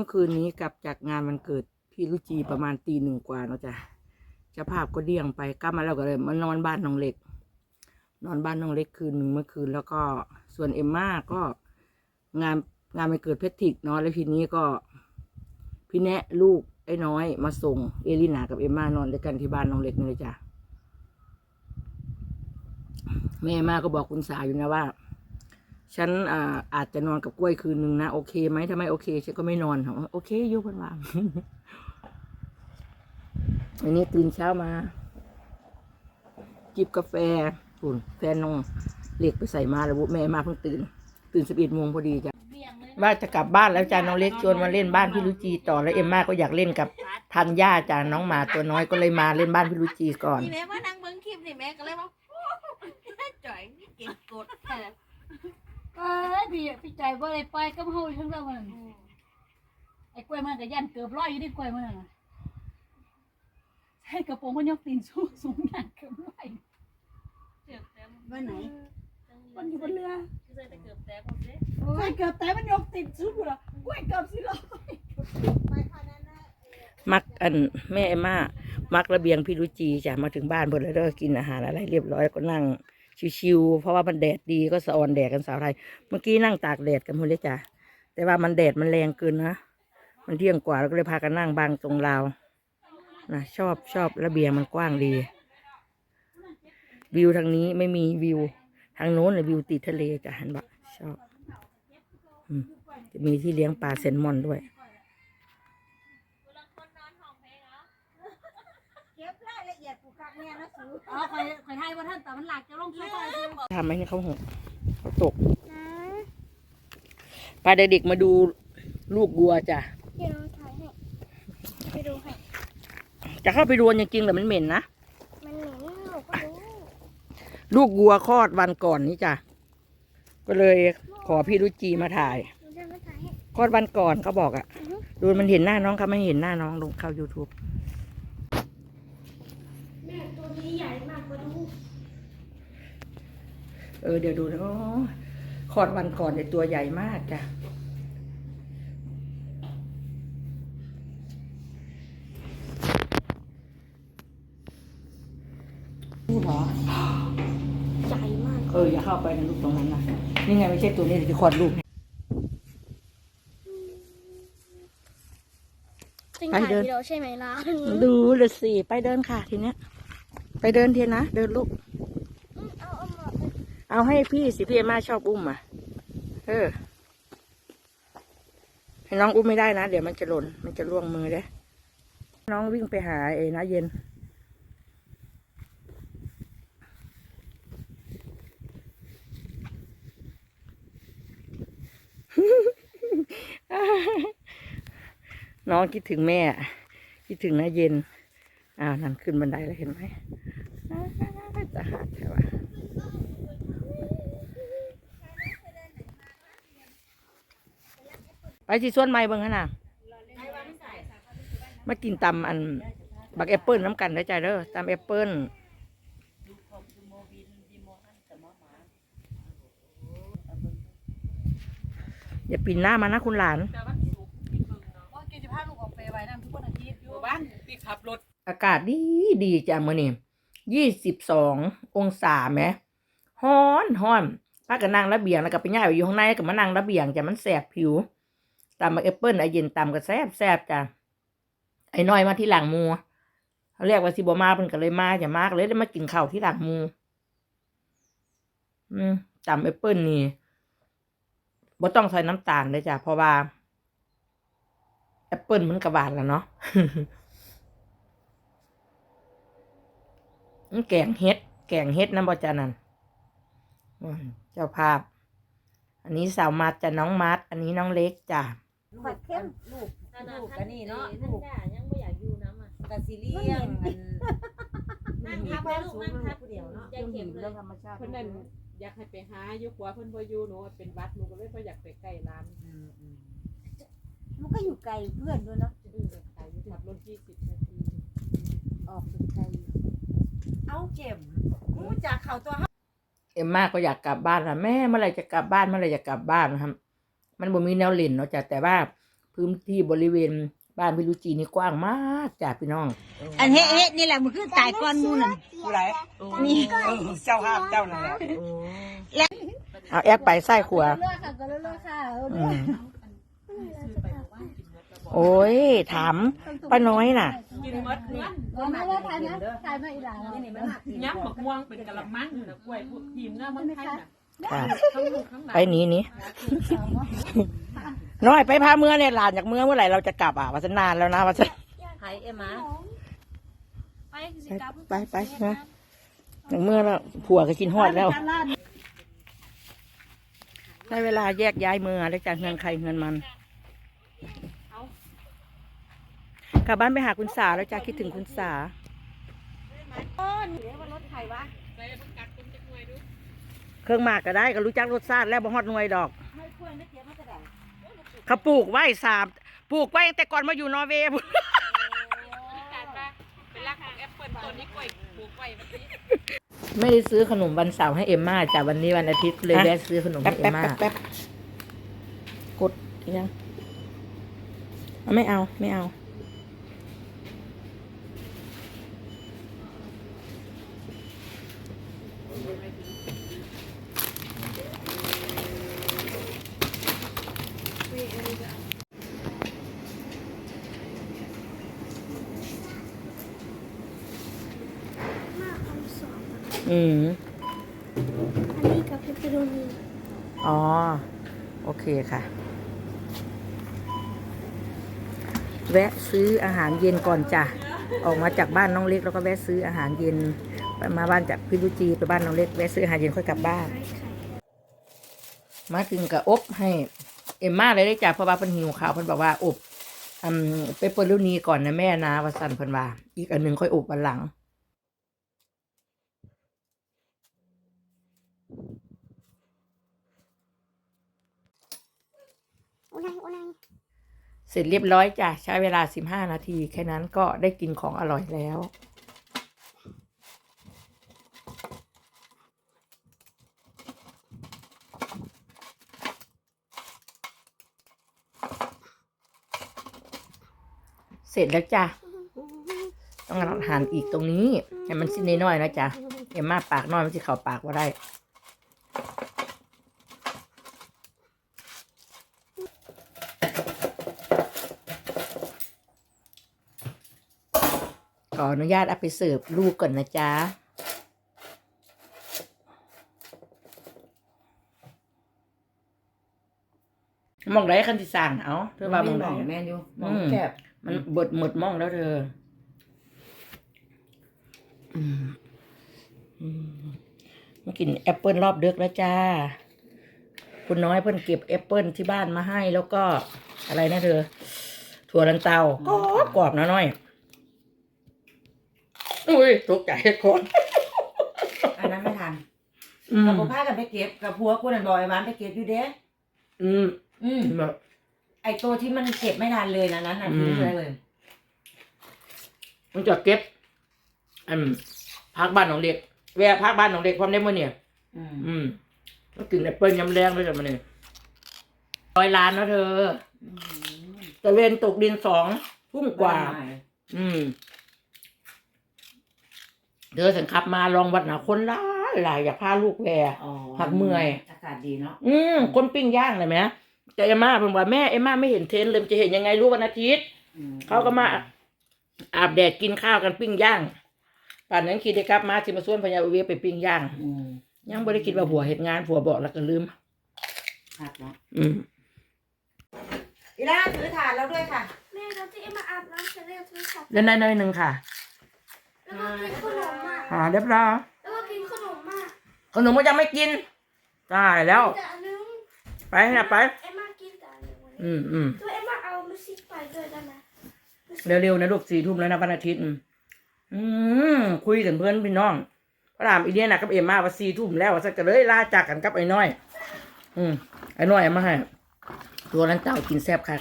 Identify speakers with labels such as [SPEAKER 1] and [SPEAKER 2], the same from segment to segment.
[SPEAKER 1] มื่อคืนนี้กลับจากงานวันเกิดพี่รุจีประมาณตีหนึ่งกว่าเนาะจ้ะเจ้าภาพก็เดี่ยงไปกลับมาแล้วก็เลยมานอนบ้านน้องเล็ก นอนบ้านน้องเล็กคืนหนึ่งเมื่อคืนแล้วก็ส่วนเอ็มม่าก็งานงานวันเกิดเพชรทิกเนาะแล้วทีนี้ก็พี่แนะลูกไอ้น้อยมาส่งเอลินากับเอ็มม่านอนด้วยกันที่บ้านน้องเล็กนี่เลยจ้ะแม่มาก็บอกคุณสาอยู่นะว่า ฉันอาอาจจะนอนกับกล้วยคืนนึงนะโอเคไหมถ้าไม่โอเคฉันก็ไม่นอนเขาว่าโอเคอยุพันวางอันนี้ตื่นเช้ามา จิบกาแฟปุ่นแฟนนองเรียกไปใส่มาแล้วแม่มาเพิ่งตื่น ตื่นสิบเอ็ดโมงพอดีจ้ะว่าจะกลับบ้านแล้วจ้าน้องเล็กชวนมาเล่นบ้านพี่ลุจีต่อแล้วเอ็มมาก็อยากเล่นกับทันย่าจ้าน้องหมาตัวน้อยก็เลยมาเล่นบ้านพี่ลุจีก่อน
[SPEAKER 2] แม่ก็เลยว่า จ่อยนี่เก่งกดแท้
[SPEAKER 3] เอ้ย พี่พี่ใจบ่ได้ไปกับเฮาทั้งนั้นมันไอ้กล้วยมันก็ยันเกือบร้อยอยู่ในกล้วยมันน่ะใส่กระโปรงมันยกตีนสูงสูงยันเกือบร้อย
[SPEAKER 2] เกือบแต้
[SPEAKER 3] วันไหนมันอยู่บนเรือ
[SPEAKER 2] ใส่แต่เกือบแต้ผมเด้
[SPEAKER 3] ใส่เกือบแต่มันยกตีนสูงอยู่ล่ะกล้วยเกือบสิร้อย
[SPEAKER 1] มักอันแม่เอ็มม่ามักระเบียงพี่รุจีจ้ะมาถึงบ้านเพิ่นแล้วก็กินอาหารอะไรเรียบร้อยก็นั่ง ชิวๆเพราะว่ามันแดดดีก็สะออนแดดกันสาวไทย เมื่อกี้นั่งตากแดดกันหมดเลยจ้ะแต่ว่ามันแดดมันแรงเกินนะมันเที่ยงกว่าเราก็เลยพากันนั่งบางตรงราวนะชอบชอบระเบียงมันกว้างดี วิวทางนี้ไม่มีวิว ทางโน้นเลยวิวติดทะเลจ้ะเห็นปะชอบอจะมีที่เลี้ยงปลาเซลมอนด้วย
[SPEAKER 2] เก็บรายละเอียดผู้คักเนี่ยนะสู
[SPEAKER 3] อ๋อคอยคอยให้ว่าท่านแต่มันหลักจะลงเข้าไปคือ
[SPEAKER 1] ทำให้เขาหกเขาตกพาเด็กๆมาดูลูกวัวจ้ะ
[SPEAKER 4] เดี๋ยวถ่ายให้ไปดูให้
[SPEAKER 1] จะเข้าไปดูจริงๆแต่มันเหม็นนะ
[SPEAKER 4] มันเหม็นหนูก็รู้
[SPEAKER 1] ลูกวัวคลอดวันก่อนนี้จ้ะก็เลยขอพี่รุจีมาถ่าย
[SPEAKER 4] หนูจะมาถ่ายให้
[SPEAKER 1] คลอดวันก่อนเขาบอกอะ่ะ
[SPEAKER 4] อือฮึ
[SPEAKER 1] ดูมันเห็นหน้าน้องเขาไม่เห็นหน้าน้องลงเข้า YouTube
[SPEAKER 4] แม่ตัวนี้ใหญ่มากกว่าดู
[SPEAKER 1] เออเดี๋ยวดูนะอ๋อคลอดวันก่อนเนี่ยตัวใหญ่มากจ้ะลูกเหรอ
[SPEAKER 4] ใหญ่มาก
[SPEAKER 1] เอออย่าเข้าไปในลูกตรงนั้นนะนี่ไงไม่ใช่ตัวนี้ที่คลอดลูก
[SPEAKER 4] จริง
[SPEAKER 1] ไป
[SPEAKER 4] ถ่าย
[SPEAKER 1] เดิน
[SPEAKER 4] วิดีโอใช่ไหมล่ะ
[SPEAKER 1] ดูเลยสิไปเดินค่ะทีเนี้ย ไปเดินเทียนนะเดินลูก
[SPEAKER 4] อืมเอาเอามา
[SPEAKER 1] เอาให้พี่สิพี่เอมมาชอบอุ้มอะ เออให้น้องอุ้มไม่ได้นะ เดี๋ยวมันจะหล่น มันจะล่วงมือเด้น้องวิ่งไปหาไอ้นะเย็น น้องคิดถึงแม่ คิดถึงนะเย็น อ้าวนั่นขึ้นบันไดแล้วเห็นไหมจะหาแถวะ ไปที่สวนไม้เบิ่งขนาดมากินตำอันบักแอปเปิลน้ำกันได้อใจเด้อตำแอปเปิลอย่าปีนหน้ามานะคุณหลาน
[SPEAKER 3] ว่ากินจะพาลูกออกไปไว้นั่นทุกวันอาทิตย์อยู่บ้าน
[SPEAKER 1] อากาศดีดีจ้ะมื้อนี้ยี่สิบสององศาไหมฮ้อนฮ้อนป้าก็นั่งระเบียงแล้วก็ไปย่ายอยู่ข้างในก็มานั่งระเบียงจ้ะมันแสบผิว ตำบักแอปเปิ้ลไอเย็นตำก็แซ่บแซ่บจ้ะไอ้น้อยมาที่หลังมูเขาเรียกว่าสิบมาเพิ่นก็เลยมาจะมากเลยได้มากินข้าวที่หลังมู อืมตำแอปเปิ้ลนี่บ่ต้องใส่น้ำตาลเลยจ้ะเพราะว่าแอปเปิ้ลมันกระบาดแล้วเนาะแกงเฮ็ด แกงเฮ็ดน้ำบอจานันเจ้าภาพ อันนี้สาวมัดจะน้องมัด อันนี้น้องเล็กจ้ะ
[SPEAKER 2] ผัดเข้มลูก
[SPEAKER 5] ลูกกันนี่เนาะลูก
[SPEAKER 2] ยังไม่อยากอยู่น้ำอะ
[SPEAKER 5] กะสิเลียงอัน
[SPEAKER 2] นั่งทับแล้วลูกนั่งทับเดียวเนาะ
[SPEAKER 5] ใจเข็มเลย
[SPEAKER 1] ธรรมชาติ
[SPEAKER 6] เพิ่นนั่นอยากให้ไปหาอยู่กว่าเพิ่นบ่อยู่หนูเป็นวัดหนูก็เลยบ่อยากไปใกล้ร้าน
[SPEAKER 2] มันก็อยู่ไกลเพื่อนด้วยเนาะ
[SPEAKER 6] อือขายอยู่ขับรถ20นาที
[SPEAKER 2] ออกถึงไกลเอาเข็มมูจากเขาตัว
[SPEAKER 1] เอ็มมาก็อยากกลับบ้านละแม่เมื่อไหรจะกลับบ้านเมื่อไหรจะกลับบ้านนะครับ มันบ่มีแนวเล่นเนาะจ้ะแต่ว่าเพื้นที่บริเวณบ้านพี่รุจีนี่กว้างมากจ้ะพี่น้อง
[SPEAKER 5] อันเฮ็ดเฮ็ดนี่แหละมันคือตายก่อนหมู่นั่น
[SPEAKER 7] ผู้ไรนี่เจ้าห้ามเจ้านั่นแหละ
[SPEAKER 1] เอาแอปไปไส้ขว
[SPEAKER 3] เลือกค่ะก็เลือกค่ะ
[SPEAKER 1] อืมโอ้ย ถามป้าน้อยน่ะ
[SPEAKER 6] กินหมดนี่
[SPEAKER 3] ลองมาว่าถ่ายนะถ่ายมาอีหลัง
[SPEAKER 5] นี่มันหนัก
[SPEAKER 6] ยักษ์บักม่วงเป็นกะละมังน่ะกล้วยพวกทีมเงามันไทยน่ะ
[SPEAKER 1] ค่ะ
[SPEAKER 6] ทั้งลูกทั้งหลาน
[SPEAKER 1] ไปหนี้นี้น้อยไปพาเมื่อเนี่ยหลานจากเมื่อเมื่อไหร่เราจะกลับอะวันนานแล้วนะวันจะ
[SPEAKER 5] ไผเอ็มมา
[SPEAKER 4] ไปสิกลับ
[SPEAKER 1] ไปไปนะอย่างเมื่อแล้วผัวก็กินฮอดแล้วได้เวลาแยกย้ายมือแล้วจากเงินใครเงินมันกลับบ้านไปหาคุณสาแล้วจ้าคิดถึงคุณสา เครื่องหมากก็ได้ก็รู้จักรสชาติแล้วบ่ฮอดหน่วยดอกเขาปลูกไว้สามปลูกไว้ตั้งแต่ก่อนมาอยู่นอร์เวย์พุ่น
[SPEAKER 6] เป็นรักของแอปเปิลต้นนี้กล้วยปลูกไว้แบบนี้
[SPEAKER 1] ไม่ได้ซื้อขนมวันเสาร์ให้เอมม่าจ้ะวันนี้วันอาทิตย์เลยแวะซื้อขนมให้เอมม่ากดยังเอาไม่เอาไม่เอา
[SPEAKER 4] มาเอาส อง
[SPEAKER 1] อืม
[SPEAKER 4] อันนี้กับเพปเปอโรนี
[SPEAKER 1] อ๋อ โอเคค่ะ แวะซื้ออาหารเย็นก่อนจ้ะ ออกมาจากบ้านน้องเล็กแล้วก็แวะซื้ออาหารเย็นไปมาบ้านจากพี่รุจีไปบ้านน้องเล็กแวะซื้ออาหารเย็นค่อยกลับบ้าน
[SPEAKER 4] ไข่ไข่
[SPEAKER 1] มาถึงกับอบให้ เอ็มมาเลยได้จ้ะเพราะว่าเพิ่นหิวข้าวเพิ่นบอกว่าอบอืมเปปเปอร์ลูนีก่อนนะแม่นะว่าสั่นเพิ่นว่า อีกอันหนึงค่อยอบวันหลัง
[SPEAKER 4] อ้นายโอ้น
[SPEAKER 1] เสร็จเรียบร้อยจ้ะใช้เวลาสิบห้านาที แค่นั้นก็ได้กินของอร่อยแล้วเสร็จแล้วจ้ะ ต้องหั่นอีกตรงนี้ ให้มันสิ้นน้อยๆนะจ๊ะเอ็มมาปากน้อยมันจะเข้าปากว่าได้ ขออนุญาตเอาไปเสิร์ฟลูกก่อนนะจ๊ะมองไรคันที่สั่งเอาเธอว่ามองไร
[SPEAKER 5] แม่อยู่มอง
[SPEAKER 1] อืม
[SPEAKER 5] แคบ
[SPEAKER 1] มันเบิดหมดมองแล้วเธออืมอืมมากินแอปเปิลรอบดึกแล้วจ้า คุณน้อยเพิ่นเก็บแอปเปิลที่บ้านมาให้แล้วก็อะไรนะเธอ ถั่วลันเตากรอบกรอบนะน้อย อุ้ยตกใจคน
[SPEAKER 5] อันนั้นไม่ทัน
[SPEAKER 1] อืม
[SPEAKER 5] กับพ่อพากันไปเก็บกับผัวกูนั่นบอยมันไปเก็บอยู่เด้
[SPEAKER 1] อืม
[SPEAKER 5] อืม
[SPEAKER 1] แบบ
[SPEAKER 5] ไอตัวที่มันเก็บไม่ทันเลยนะนั้นน่ะ
[SPEAKER 1] อืม
[SPEAKER 5] ทิ้งเลยเลย
[SPEAKER 1] มันจะเก็บอันพักบ้านของเด็กแวะพักบ้านของเด็กความได้มื่อเนี่ย
[SPEAKER 5] อืม
[SPEAKER 1] อืมก็กินแอปเปิลยำแรงด้วยจ้ะมันนี่ร้อยล้านนะเธอตะเวนตกดินสองทุ่มกว่า อืม เธอสังขับมาลองวัดหนาคนหลายหลายอยากพาลูกแวะ
[SPEAKER 5] อ๋อ
[SPEAKER 1] หักเมื่อย
[SPEAKER 5] อากาศดีเนาะ
[SPEAKER 1] อืมคนปิ้งย่างเลยไหมแต่เอ็มม่าเพิ่งว่าแม่เอ็มม่าไม่เห็นเทรนด์เลยมันจะเห็นยังไงรู้วันอาทิตย์
[SPEAKER 5] อืม
[SPEAKER 1] เขาก็มาอาบแดดกินข้าวกันปิ้งย่างป่านนั้นคิดได้ครับมาสิมาส่วนพญาอุเวไปปิ้งย่าง
[SPEAKER 5] อืม
[SPEAKER 1] ยังไม่ได้คิดว่าผัวเหตุงานผัวบอกแล้วก็ลืม
[SPEAKER 5] หักเนาะ
[SPEAKER 1] อืม
[SPEAKER 5] อีล่าถือถาดแล้วด้วยค่ะ
[SPEAKER 4] แม่เราจะเอ็มมาอาบน้ำเสร็จแล้วซื้อสับ
[SPEAKER 1] เล่นได้หน่อยหนึ่งค่ะ
[SPEAKER 4] แล้วก็กินขนมอะ
[SPEAKER 1] หาเรียบร้อย
[SPEAKER 4] แล้วก็กินขนมอะ
[SPEAKER 1] ขนมก็ยังไม่กินตายแล้ว
[SPEAKER 4] แต่อันนึง
[SPEAKER 1] ไปนะไป
[SPEAKER 4] เอ็มมากินแต่อันนึงวันนี้
[SPEAKER 1] อืมอืม
[SPEAKER 4] ตัวเอ็มมาเอามิสซิไปด้วยได้ไหม
[SPEAKER 1] เร็วๆนะลูกสี่ทุ่มแล้วนะวันอาทิตย์อืมอืมคุยกันเพื่อนพี่น้องพระรามอีเดียนะกับเอ็มมาว่าสี่ทุ่มแล้วว่าสักก็เลยลาจากกันกับไอ้น้อย อืมไอ้น้อยเอามาให้ตัวนั้นเต่ากินแซ่บค่ะ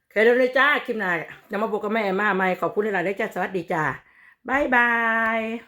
[SPEAKER 1] โอเคเดี๋ยวเลยจ้าคลิปหน้าจะมาพบกับแม่เอ็มมาใหม่ขอบคุณที่หลายได้จ้าสวัสดีจ้า Bye-bye.